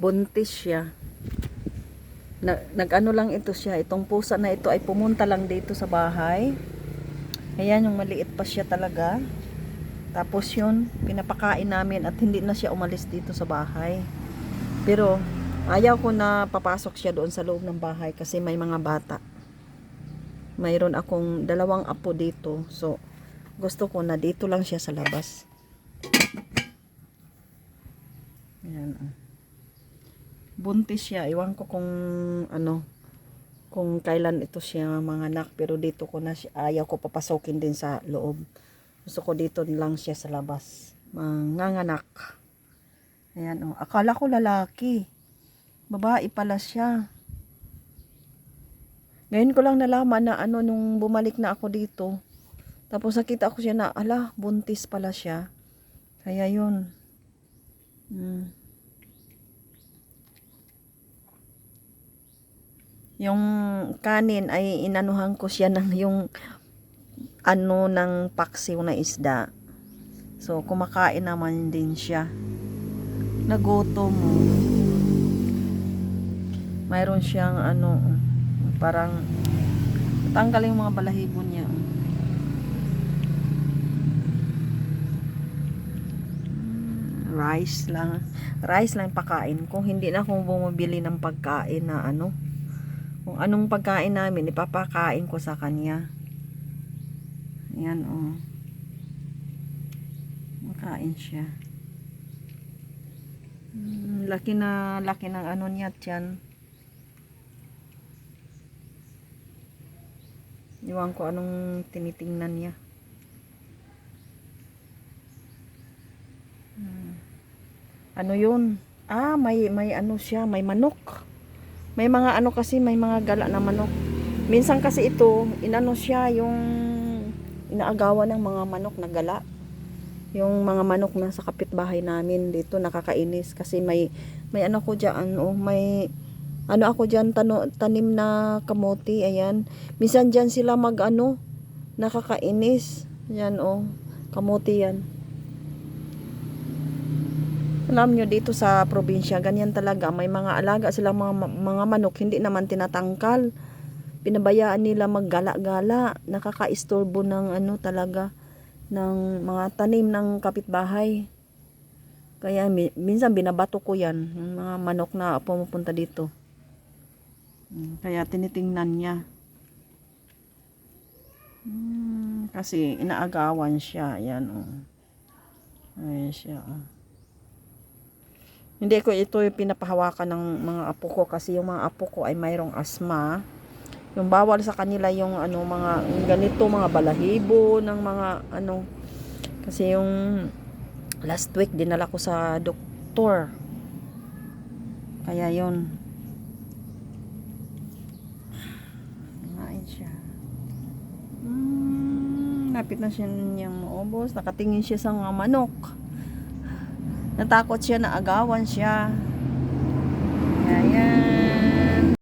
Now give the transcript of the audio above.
buntis siya. Na, nag-ano lang ito siya, itong pusa na ito ay pumunta lang dito sa bahay. Ayan, yung maliit pa siya talaga. Tapos yun, pinapakain namin at hindi na siya umalis dito sa bahay. Pero, ayaw ko na papasok siya doon sa loob ng bahay kasi may mga bata. Mayroon akong dalawang apo dito. So, gusto ko na dito lang siya sa labas. Ayan. ah. Buntis siya. Iwan ko kung ano, kung kailan ito siya mga anak. Pero dito ko na siya, ayaw ko papasokin din sa loob. Gusto ko dito lang siya sa labas. Manganganak. Ayan oh. Akala ko lalaki. Babae pala siya. Ngayon ko lang nalaman na ano nung bumalik na ako dito. Tapos nakita ko siya na, ala, buntis pala siya. Kaya yun. Hmm. Yung kanin ay inanuhan ko siya ng yung ano ng paksiw na isda. So, kumakain naman din siya. Nagutom. Mayroon siyang ano, parang tanggal yung mga balahibo niya. Rice lang. Rice lang pakain. Kung hindi na akong bumibili ng pagkain na ano, kung anong pagkain namin, ipapakain ko sa kanya. Ayan, oh. Makain siya. Mm, laki na, laki ng ano niya, tiyan. Iwan ko anong tinitingnan niya. Hmm. Ano yun? Ah, may, may ano siya, may manok. May mga ano kasi, may mga gala na manok. Minsan kasi ito, inano siya, yung inaagawan ng mga manok na gala. Yung mga manok na sa kapitbahay namin dito, nakakainis. Kasi may, may ano ko dyan, oh, may, ano ako dyan, tano, tanim na kamote, ayan. Minsan dyan sila mag, ano, nakakainis. Yan, oh, kamote yan. Alam nyo, dito sa probinsya, ganyan talaga. May mga alaga silang mga, mga manok, hindi naman tinatangkal. Pinabayaan nila maggala-gala. Nakakaistorbo ng ano talaga, ng mga tanim ng kapitbahay. Kaya mi- minsan binabato ko yan, yung mga manok na pumupunta dito. Mm, Kaya tinitingnan niya. Hmm, kasi inaagawan siya. Yan, oh. Ayan siya, oh. Hindi ko ito yung pinapahawakan ng mga apo ko kasi yung mga apo ko ay mayroong asma. Yung bawal sa kanila yung ano mga ganito mga balahibo ng mga ano kasi yung last week dinala ko sa doktor. Kaya yun. Kumain siya. Hmm, napit na siya niyang maubos. Nakatingin siya sa mga manok. Natakot siya na agawan siya. Ayan.